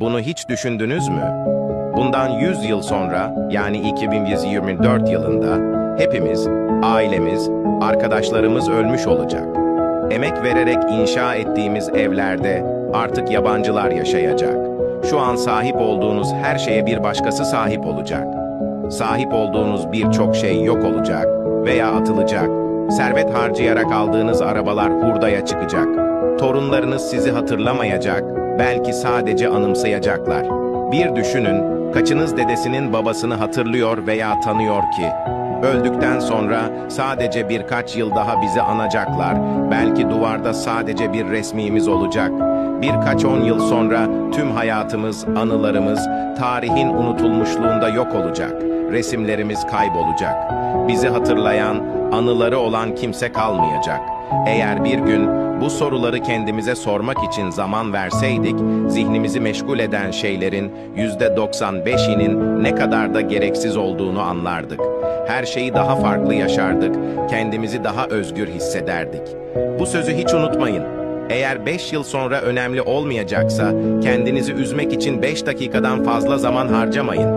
Bunu hiç düşündünüz mü? Bundan 100 yıl sonra yani 2124 yılında hepimiz, ailemiz, arkadaşlarımız ölmüş olacak. Emek vererek inşa ettiğimiz evlerde artık yabancılar yaşayacak. Şu an sahip olduğunuz her şeye bir başkası sahip olacak. Sahip olduğunuz birçok şey yok olacak veya atılacak. Servet harcayarak aldığınız arabalar hurdaya çıkacak. Torunlarınız sizi hatırlamayacak, belki sadece anımsayacaklar. Bir düşünün, kaçınız dedesinin babasını hatırlıyor veya tanıyor ki? Öldükten sonra sadece birkaç yıl daha bizi anacaklar. Belki duvarda sadece bir resmimiz olacak. Birkaç on yıl sonra tüm hayatımız, anılarımız tarihin unutulmuşluğunda yok olacak. Resimlerimiz kaybolacak. Bizi hatırlayan, anıları olan kimse kalmayacak. Eğer bir gün bu soruları kendimize sormak için zaman verseydik, zihnimizi meşgul eden şeylerin %95'inin ne kadar da gereksiz olduğunu anlardık. Her şeyi daha farklı yaşardık, kendimizi daha özgür hissederdik. Bu sözü hiç unutmayın. Eğer 5 yıl sonra önemli olmayacaksa, kendinizi üzmek için 5 dakikadan fazla zaman harcamayın.